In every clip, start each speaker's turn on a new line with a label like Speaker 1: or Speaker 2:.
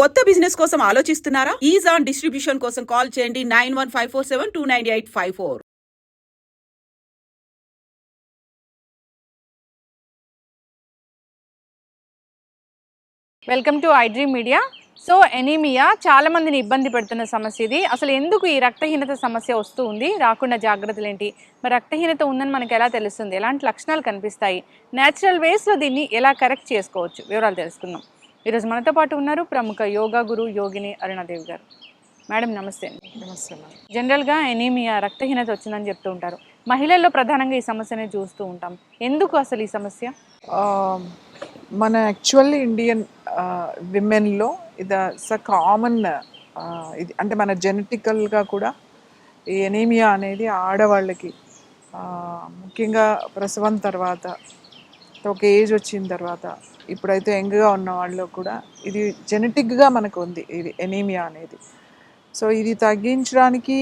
Speaker 1: కొత్త బిజినెస్ కోసం ఆలోచిస్తున్నారా? ఈజ్ ఆన్ డిస్ట్రిబ్యూషన్ కోసం కాల్ చేయండి nine one five four seven two nine eight five four.
Speaker 2: Welcome to iDream media so anaemia చాలా మందిని ఇబ్బంది పెడుతున్న సమస్య ఇది. అసలు ఎందుకు ఈ రక్తహీనత సమస్య వస్తూ ఉంది? రాకుండా జాగ్రత్తలు ఏంటి? మరి రక్తహీనత ఉందని మనకు ఎలా తెలుస్తుంది? ఎలాంటి లక్షణాలు కనిపిస్తాయి? న్యాచురల్ వేస్లో దీన్ని ఎలా కరెక్ట్ చేసుకోవచ్చు? వివరాలు తెలుసుకుందాం. ఈరోజు మనతో పాటు ఉన్నారు ప్రముఖ యోగా గురు యోగిని అరుణాదేవి గారు. మేడం నమస్తే అండి.
Speaker 3: నమస్తే మేడం.
Speaker 2: జనరల్గా ఎనీమియా రక్తహీనత వచ్చిందని చెప్తూ ఉంటారు. మహిళల్లో ప్రధానంగా ఈ సమస్యని చూస్తూ ఉంటాం. ఎందుకు అసలు ఈ సమస్య?
Speaker 3: మన యాక్చువల్లీ ఇండియన్ విమెన్లో ఇది స కామన్ ఇది అంటే మన జెనెటికల్గా కూడా ఈ ఎనీమియా అనేది ఆడవాళ్ళకి ముఖ్యంగా ప్రసవం తర్వాత ఒక ఏజ్ వచ్చిన తర్వాత ఇప్పుడైతే యంగ్గా ఉన్న వాళ్ళు కూడా ఇది జెనెటిక్గా మనకు ఉంది ఇది ఎనీమియా అనేది. సో ఇది తగ్గించడానికి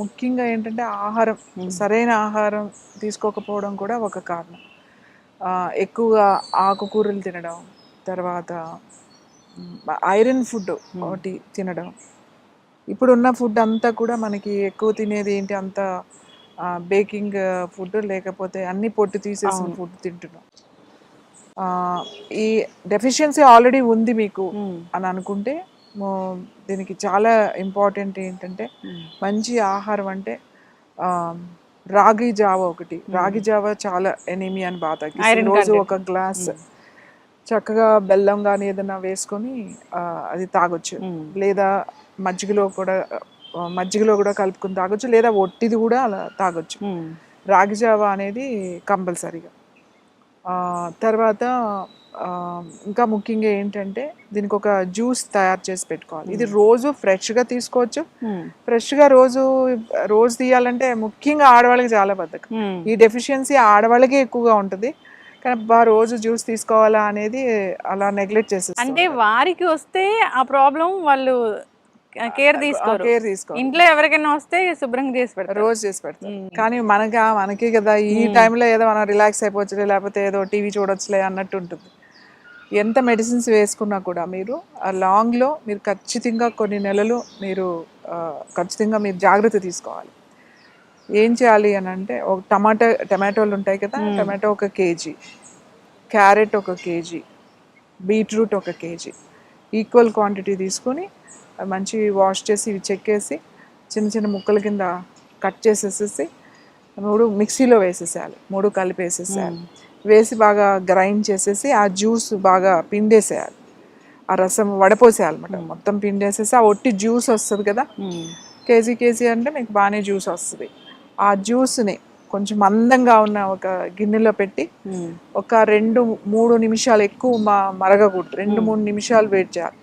Speaker 3: ముఖ్యంగా ఏంటంటే ఆహారం సరైన ఆహారం తీసుకోకపోవడం కూడా ఒక కారణం. ఎక్కువగా ఆకుకూరలు తినడం తర్వాత ఐరన్ ఫుడ్ ఒకటి తినడం. ఇప్పుడున్న ఫుడ్ అంతా కూడా మనకి ఎక్కువ తినేది ఏంటి అంత బేకింగ్ ఫుడ్ లేకపోతే అన్ని పొట్టు తీసేసిన. ఫుడ్ తింటున్నాం. ఈ డెఫిషియన్సీ ఆల్రెడీ ఉంది మీకు అని అనుకుంటే దీనికి చాలా ఇంపార్టెంట్ ఏంటంటే మంచి ఆహారం అంటే రాగి జావ ఒకటి. రాగి జావ చాలా బాగా తగ్గిస్తుంది.
Speaker 2: Iron
Speaker 3: రోజు. ఒక గ్లాస్ చక్కగా బెల్లం కానీ ఏదైనా వేసుకొని అది తాగొచ్చు. లేదా మజ్జిగలో కూడా మజ్జిగలో కూడా కలుపుకొని తాగొచ్చు. లేదా ఒట్టిది కూడా అలా తాగొచ్చు. రాగి జావ అనేది కంపల్సరీగా. తర్వాత ఇంకా ముఖ్యంగా ఏంటంటే దీనికి ఒక జ్యూస్ తయారు చేసి పెట్టుకోవాలి. ఇది రోజు ఫ్రెష్గా తీసుకోవచ్చు. ఫ్రెష్గా రోజు రోజు తీయాలంటే ముఖ్యంగా ఆడవాళ్ళకి చాలా బద్ధకం. ఈ డెఫిషియన్సీ ఆడవాళ్ళకి ఎక్కువగా ఉంటుంది. కానీ బా రోజు జ్యూస్ తీసుకోవాలా అనేది అలా నెగ్లెక్ట్ చేసేస్తారు
Speaker 2: అంటే వారికి వస్తే ఆ ప్రాబ్లం వాళ్ళు కేర్ తీసుకోరు.
Speaker 3: కేర్ తీసుకో
Speaker 2: ఇంట్లో ఎవరికైనా వస్తే శుభ్రంగా చేసి పెడతారు.
Speaker 3: రోజు చేసి పెడతారు. కానీ మనకి మనకి కదా ఈ టైంలో ఏదో మనం రిలాక్స్ అయిపోవచ్చులే లేకపోతే ఏదో టీవీ చూడొచ్చులే అన్నట్టు ఉంటుంది. ఎంత మెడిసిన్స్ వేసుకున్నా కూడా మీరు ఆ లాంగ్లో మీరు ఖచ్చితంగా కొన్ని నెలలు మీరు ఖచ్చితంగా మీరు జాగ్రత్త తీసుకోవాలి. ఏం చేయాలి అని అంటే ఒక టమాటా టమాటోలు ఉంటాయి కదా. టమాటో ఒక కేజీ క్యారెట్ ఒక కేజీ బీట్రూట్ ఒక కేజీ ఈక్వల్ క్వాంటిటీ తీసుకొని మంచి వాష్ చేసి ఇవి చెక్కేసి చిన్న చిన్న ముక్కల కింద కట్ చేసేసేసి మూడు మిక్సీలో వేసేసేయాలి. మూడు కలిపి వేసేసేయాలి. వేసి బాగా గ్రైండ్ చేసేసి ఆ జ్యూస్ బాగా పిండేసేయాలి. ఆ రసం వడపోసేయాలన్నమాట మొత్తం పిండేసేసి ఆ ఒట్టి జ్యూస్ వస్తుంది కదా? కేజీ కేజీ అంటే మీకు బాగానే జ్యూస్ వస్తుంది. ఆ జ్యూస్ని కొంచెం మందంగా ఉన్న ఒక గిన్నెలో పెట్టి ఒక రెండు మూడు నిమిషాలు ఎక్కువ మ మరగకూడదు. రెండు మూడు నిమిషాలు వెయిట్ చేయాలి.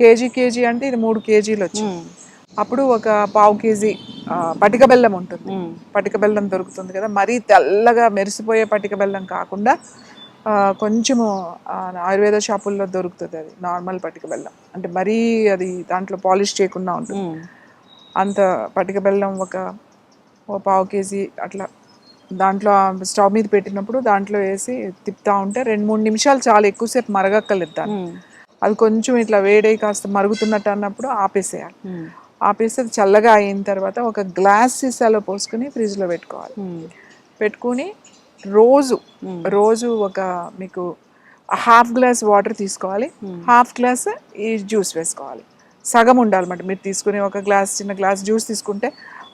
Speaker 3: కేజీ కేజీ అంటే ఇది మూడు కేజీలు వచ్చింది. అప్పుడు ఒక పావు కేజీ పటిక బెల్లం ఉంటుంది. పటిక బెల్లం దొరుకుతుంది కదా. మరీ తెల్లగా మెరిసిపోయే పటిక బెల్లం కాకుండా కొంచెము ఆయుర్వేద షాపుల్లో దొరుకుతుంది అది నార్మల్ పటిక బెల్లం. అంటే మరీ అది దాంట్లో పాలిష్ చేయకుండా ఉంటుంది. అంత పటిక బెల్లం ఒక పావు కేజీ అట్లా. దాంట్లో స్టవ్ మీద పెట్టినప్పుడు దాంట్లో వేసి తిప్పుతా ఉంటే రెండు మూడు నిమిషాలు చాలా ఎక్కువసేపు మరగక్కర్లేదు దాన్ని. అది కొంచెం ఇట్లా వేడై కాస్త మరుగుతున్నట్టు అన్నప్పుడు ఆపేసేయాలి. ఆపేసి అది చల్లగా అయిన తర్వాత ఒక గ్లాస్ సీసాలో పోసుకుని ఫ్రిడ్జ్లో పెట్టుకోవాలి. పెట్టుకుని రోజు రోజు ఒక మీకు హాఫ్ గ్లాస్ వాటర్ తీసుకోవాలి. హాఫ్ గ్లాస్ ఈ జ్యూస్ వేసుకోవాలి. సగం ఉండాలన్నమాట మీరు తీసుకుని ఒక గ్లాస్ చిన్న గ్లాస్ జ్యూస్ తీసుకుంటే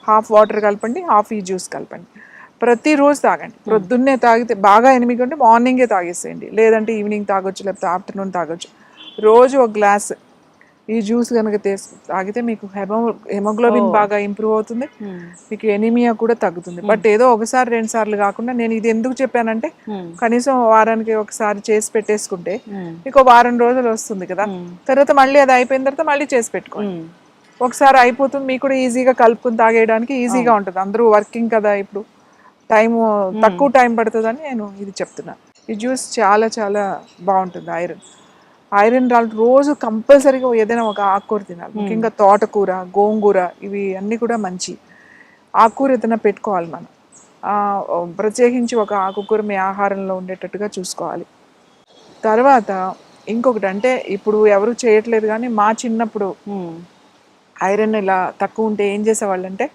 Speaker 3: హాఫ్ వాటర్ కలపండి హాఫ్ ఈ జ్యూస్ కలపండి. ప్రతిరోజు తాగండి. ప్రొద్దున్నే తాగితే బాగా ఎనిమిది ఉంటే మార్నింగే తాగేసేయండి. లేదంటే ఈవినింగ్ తాగొచ్చు లేకపోతే ఆఫ్టర్నూన్ తాగొచ్చు. రోజు ఒక గ్లాస్ ఈ జ్యూస్ కనుక తాగితే మీకు హెమో హెమోగ్లోబిన్ బాగా ఇంప్రూవ్ అవుతుంది. మీకు ఎనీమియా కూడా తగ్గుతుంది. బట్ ఏదో ఒకసారి రెండు సార్లు కాకుండా నేను ఇది ఎందుకు చెప్పానంటే కనీసం వారానికి ఒకసారి చేసి పెట్టేసుకుంటే మీకు వారం రోజులు వస్తుంది కదా. తర్వాత మళ్ళీ అది అయిపోయిన తర్వాత మళ్ళీ చేసి పెట్టుకోండి. ఒకసారి అయిపోతుంది మీకు కూడా ఈజీగా కలుపుకుని తాగేయడానికి ఈజీగా ఉంటుంది. అందరూ వర్కింగ్ కదా ఇప్పుడు. టైం తక్కువ టైం పడుతుందని నేను ఇది చెప్తున్నా. ఈ జ్యూస్ చాలా చాలా బాగుంటుంది ఐరన్. ఐరన్ రాళ్ళు రోజు కంపల్సరీగా ఏదైనా ఒక ఆకుకూర తినాలి. ముఖ్యంగా తోటకూర గోంగూర ఇవి అన్నీ కూడా మంచి. ఆకుకూర ఏదైనా పెట్టుకోవాలి మనం. ప్రత్యేకించి ఒక ఆకుకూర మీ ఆహారంలో ఉండేటట్టుగా చూసుకోవాలి. తర్వాత ఇంకొకటి అంటే ఇప్పుడు ఎవరు చేయట్లేదు కానీ మా చిన్నప్పుడు ఐరన్ ఇలా తక్కువ ఉంటే ఏం చేసేవాళ్ళు అంటే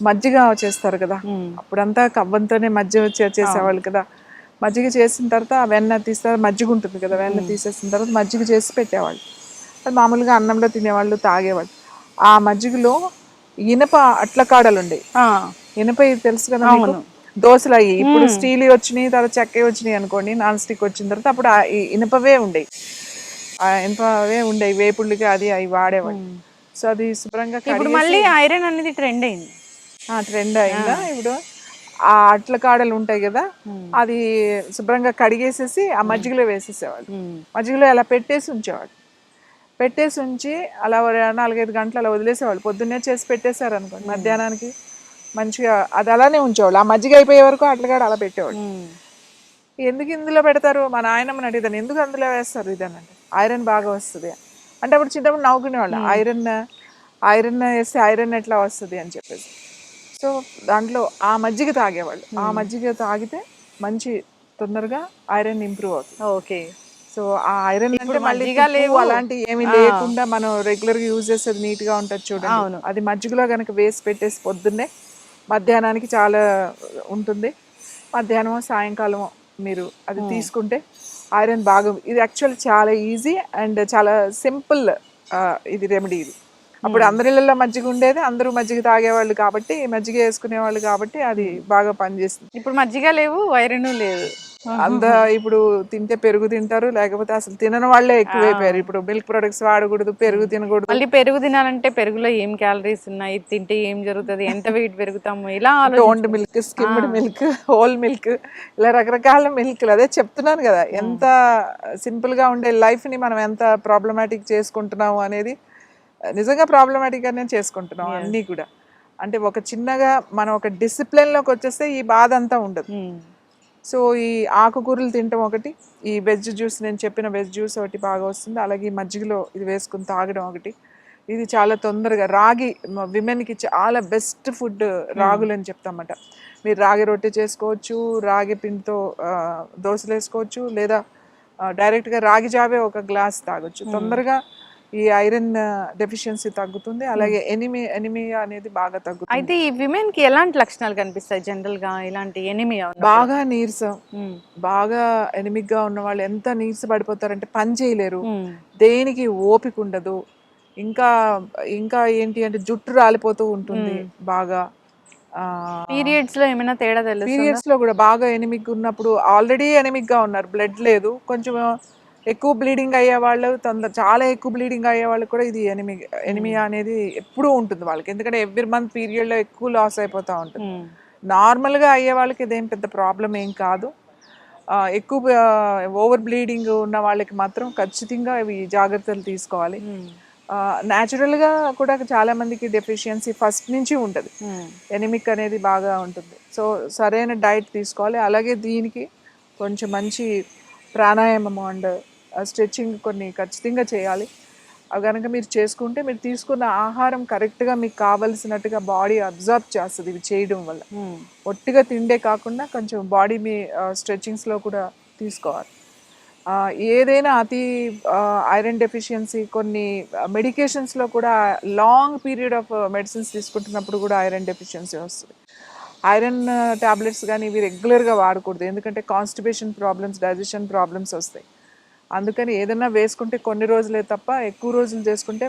Speaker 3: మజ్జిగ చేస్తారు కదా. అప్పుడంతా కవ్వంతోనే మజ్జిగ చేసేవాళ్ళు కదా. మజ్జిగ చేసిన తర్వాత ఆ వెన్న తీస్తారు మజ్జిగ ఉంటుంది కదా వెన్న తీసేసిన తర్వాత మజ్జిగ చేసి పెట్టేవాళ్ళు. అది మామూలుగా అన్నంలో తినేవాళ్ళు తాగేవాళ్ళు. ఆ మజ్జిగలో ఇనప అట్ల కాడలు ఉండేవి ఇనప ఇది తెలుసు కదా? దోశలు అయ్యి. ఇప్పుడు స్టీల్ వచ్చినాయి తర్వాత చెక్క వచ్చినాయి అనుకోండి నాన్ స్టిక్ వచ్చిన తర్వాత అప్పుడు ఇనపవే ఉండేవి ఆ ఇనపవే ఉండేవి వేపుళ్ళకి అది అవి వాడేవాళ్ళు. సో అది శుభ్రంగా
Speaker 2: ఇప్పుడు మళ్ళీ ఐరన్ అనేది ట్రెండ్ అయింది.
Speaker 3: ట్రెండ్ అయిందా ఇప్పుడు? ఆ అట్ల కాడలు ఉంటాయి కదా అది శుభ్రంగా కడిగేసేసి ఆ మజ్జిగలో వేసేసేవాళ్ళు.
Speaker 2: ఉమ్,
Speaker 3: మజ్జిగలో అలా పెట్టేసి ఉంచేవాళ్ళు. పెట్టేసి ఉంచి అలా నాలుగైదు గంటలు అలా వదిలేసేవాళ్ళు. పొద్దున్నే చేసి పెట్టేశారు అనుకోండి మధ్యాహ్నానికి మంచిగా అది అలానే ఉంచేవాళ్ళు. ఆ మజ్జిగ అయిపోయే వరకు అట్లకాడ అలా పెట్టేవాళ్ళు. ఎందుకు ఇందులో పెడతారు? మా నాయనమ్మని అడిగిదాను ఎందుకు అందులో వేస్తారు? ఇదని అంటే ఐరన్ బాగా వస్తుంది. అంటే అప్పుడు చిన్నప్పుడు నవ్వుకునేవాళ్ళు. ఐరన్ ఐరన్ వేస్తే ఐరన్ ఎట్లా వస్తుంది? అని చెప్పేసి. సో దాంట్లో ఆ మజ్జిగ తాగేవాళ్ళు. ఆ మజ్జిగ తాగితే మంచి తొందరగా ఐరన్ ఇంప్రూవ్ అవుతుంది.
Speaker 2: ఓకే.
Speaker 3: సో ఆ ఐరన్ అంటే మళ్ళీ
Speaker 2: లేవు.
Speaker 3: అలాంటి ఏమీ లేకుండా మనం రెగ్యులర్గా యూజ్ చేసేది నీట్గా ఉంటుంది చూడండి.
Speaker 2: అవును.
Speaker 3: అది మజ్జిగలో కనుక వేసి పెట్టేసి పొద్దున్నే మధ్యాహ్నానికి చాలా ఉంటుంది. మధ్యాహ్నం సాయంకాలం మీరు అది తీసుకుంటే ఐరన్ బాగా ఇది యాక్చువల్ చాలా ఈజీ అండ్ చాలా సింపుల్ ఇది రెమెడీ ఇది. అప్పుడు అందరిళ్ళల్లో మజ్జిగ ఉండేది అందరూ మజ్జిగ తాగేవాళ్ళు కాబట్టి మజ్జిగ వేసుకునేవాళ్ళు కాబట్టి అది బాగా పనిచేస్తుంది
Speaker 2: ఇప్పుడు మజ్జిగ లేవు ఐరన్ లేదు.
Speaker 3: అంత ఇప్పుడు తింటే పెరుగు తింటారు లేకపోతే అసలు తినని వాళ్ళే ఎక్కువైపోయారు. ఇప్పుడు మిల్క్ ప్రొడక్ట్స్ వాడకూడదు పెరుగు తినకూడదు.
Speaker 2: మళ్ళీ పెరుగు తినాలంటే పెరుగులో ఏం క్యాలరీస్ ఉన్నాయి? తింటే ఏం జరుగుతుంది? ఎంత వెయిట్ పెరుగుతాము? ఇలా
Speaker 3: toned milk skimmed milk whole milk ఇలా రకరకాల మిల్క్ అదే చెప్తున్నాను కదా ఎంత సింపుల్గా ఉండే లైఫ్ని మనం ఎంత ప్రాబ్లమాటిక్ చేసుకుంటున్నాము అనేది నిజంగా ప్రాబ్లమాటిక్ గానే చేసుకుంటున్నాం అన్నీ కూడా. అంటే ఒక చిన్నగా మనం ఒక డిసిప్లిన్లోకి వచ్చేస్తే ఈ బాధ అంతా ఉండదు. సో ఈ ఆకుకూరలు తినటం ఒకటి ఈ వెజ్ జ్యూస్ నేను చెప్పిన వెజ్ జ్యూస్ ఒకటి బాగా వస్తుంది అలాగే ఈ మజ్జిగలో ఇది వేసుకుని తాగడం ఒకటి. ఇది చాలా తొందరగా రాగి విమెన్కి చాలా బెస్ట్ ఫుడ్ రాగులు అని చెప్తామట. మీరు రాగి రొట్టె చేసుకోవచ్చు రాగి పిండితో దోశలు వేసుకోవచ్చు లేదా డైరెక్ట్గా రాగి జావే ఒక గ్లాస్ తాగొచ్చు. తొందరగా ఈ ఐరన్ డెఫిషియన్సీ తగ్గుతుంది. అలాగే ఎనిమి ఎనిమియా అనేది బాగా తగ్గుతుంది.
Speaker 2: అయితే ఈ విమెన్కి ఎలాంటి లక్షణాలు కనిపిస్తాయి జనరల్గా ఇలాంటి ఎనిమియా
Speaker 3: బాగా నీరసం. బాగా ఎనిమిక్గా ఉన్న వాళ్ళు ఎంత నీరస పడిపోతారంటే పని చేయలేరు. దేనికి ఓపిక ఉండదు. ఇంకా ఇంకా ఏంటి అంటే జుట్టు రాలిపోతూ ఉంటుంది బాగా.
Speaker 2: పీరియడ్స్లో ఏమైనా తేడా తెలుసు
Speaker 3: పీరియడ్స్లో కూడా బాగా ఎనిమిక్ ఉన్నప్పుడు ఆల్రెడీ ఎనిమిక్గా ఉన్నారు. బ్లడ్ లేదు. కొంచెం ఎక్కువ బ్లీడింగ్ అయ్యే వాళ్ళు తొందర చాలా ఎక్కువ బ్లీడింగ్ అయ్యే వాళ్ళు కూడా ఇది ఎనిమి ఎనిమియా అనేది ఎప్పుడూ ఉంటుంది వాళ్ళకి. ఎందుకంటే ఎవ్రీ మంత్ పీరియడ్లో ఎక్కువ లాస్ అయిపోతూ ఉంటుంది. నార్మల్గా అయ్యే వాళ్ళకి ఇదేం పెద్ద ప్రాబ్లం ఏం కాదు. ఎక్కువ ఓవర్ బ్లీడింగ్ ఉన్న వాళ్ళకి మాత్రం ఖచ్చితంగా ఇవి జాగ్రత్తలు తీసుకోవాలి. న్యాచురల్గా కూడా చాలా మందికి డెఫిషియన్సీ ఫస్ట్ నుంచి ఉంటుంది. ఎనిమిక్ అనేది బాగా ఉంటుంది. సో సరైన డైట్ తీసుకోవాలి. అలాగే దీనికి కొంచెం మంచి ప్రాణాయామం అండ్ స్ట్రెచ్చింగ్ కొన్ని ఖచ్చితంగా చేయాలి. అవి కనుక మీరు చేసుకుంటే మీరు తీసుకున్న ఆహారం కరెక్ట్గా మీకు కావలసినట్టుగా బాడీ అబ్జర్వ్ చేస్తుంది ఇవి చేయడం వల్ల. ఒట్టిగా తిండే కాకుండా కొంచెం బాడీ మీ స్ట్రెచ్చింగ్స్లో కూడా తీసుకోవాలి. ఏదైనా అతి ఐరన్ డెఫిషియన్సీ కొన్ని మెడికేషన్స్లో కూడా లాంగ్ పీరియడ్ ఆఫ్ మెడిసిన్స్ తీసుకుంటున్నప్పుడు కూడా ఐరన్ డెఫిషియన్సీ వస్తుంది. ఐరన్ టాబ్లెట్స్ కానీ ఇవి రెగ్యులర్గా వాడకూడదు. ఎందుకంటే కాన్స్టిపేషన్ ప్రాబ్లమ్స్ డైజెషన్ ప్రాబ్లమ్స్ వస్తాయి. అందుకని ఏదైనా వేసుకుంటే కొన్ని రోజులే తప్ప ఎక్కువ రోజులు చేసుకుంటే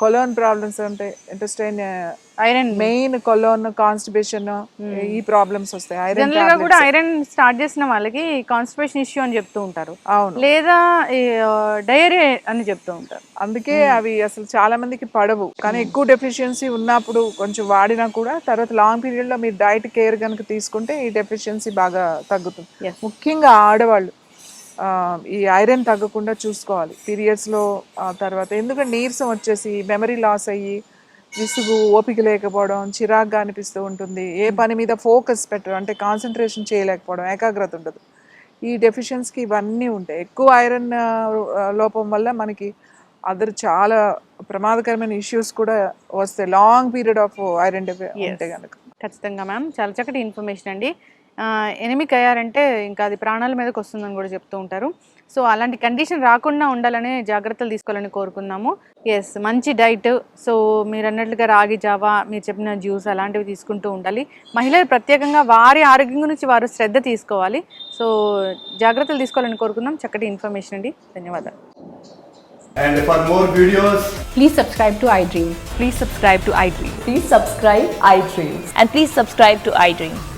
Speaker 3: కొలోన్ ప్రాబ్లమ్స్ అంటే intestine
Speaker 2: iron
Speaker 3: main colon constipation ఈ ప్రాబ్లమ్స్ వస్తాయి.
Speaker 2: ఐరన్గా కూడా ఐరన్ స్టార్ట్ చేసిన వాళ్ళకి కాన్స్టిపేషన్ ఇష్యూ అని చెప్తూ ఉంటారు.
Speaker 3: అవును.
Speaker 2: లేదా డైరీ అని చెప్తూ ఉంటారు.
Speaker 3: అందుకే అవి అసలు చాలా మందికి పడవు. కానీ ఎక్కువ డెఫిషియన్సీ ఉన్నప్పుడు కొంచెం వాడినా కూడా తర్వాత లాంగ్ పీరియడ్లో మీరు డైట్ కేర్ కనుక తీసుకుంటే ఈ డెఫిషియన్సీ బాగా తగ్గుతుంది. ముఖ్యంగా ఆడవాళ్ళు. ఈ ఐరన్ తగ్గకుండా చూసుకోవాలి పీరియడ్స్లో ఆ తర్వాత. ఎందుకంటే నీరసం వచ్చేసి మెమరీ లాస్ అయ్యి విసుగు ఓపిక లేకపోవడం చిరాగ్గా అనిపిస్తూ ఉంటుంది. ఏ పని మీద ఫోకస్ పెట్టడం అంటే కాన్సన్ట్రేషన్ చేయలేకపోవడం ఏకాగ్రత ఉండదు. ఈ డెఫిషియన్స్కి ఇవన్నీ ఉంటాయి. ఎక్కువ ఐరన్ లోపం వల్ల మనకి అదర్ చాలా ప్రమాదకరమైన ఇష్యూస్ కూడా వస్తాయి. లాంగ్ పీరియడ్ ఆఫ్ ఐరన్ డెఫి ఉంటే కనుక
Speaker 2: ఖచ్చితంగా మ్యామ్. చాలా చక్కటి ఇన్ఫర్మేషన్ అండి. ఎనిమిక్ అయ్యారంటే ఇంకా అది ప్రాణాల మీదకి వస్తుందని కూడా చెప్తూ ఉంటారు. సో అలాంటి కండిషన్ రాకుండా ఉండాలని జాగ్రత్తలు తీసుకోవాలని కోరుకుందాము. ఎస్ మంచి డైట్. సో మీరు అన్నట్లుగా రాగి జావా మీరు చెప్పిన జ్యూస్ అలాంటివి తీసుకుంటూ ఉండాలి. మహిళలు ప్రత్యేకంగా వారి ఆరోగ్యం గురించి వారు శ్రద్ధ తీసుకోవాలి. సో జాగ్రత్తలు తీసుకోవాలని కోరుకుందాం. చక్కటి ఇన్ఫర్మేషన్ అండి. ధన్యవాదాలు.
Speaker 4: And for more videos,
Speaker 5: Please subscribe to iDream.
Speaker 2: Please subscribe to iDream
Speaker 5: Please subscribe iDream.
Speaker 6: and please subscribe to iDream.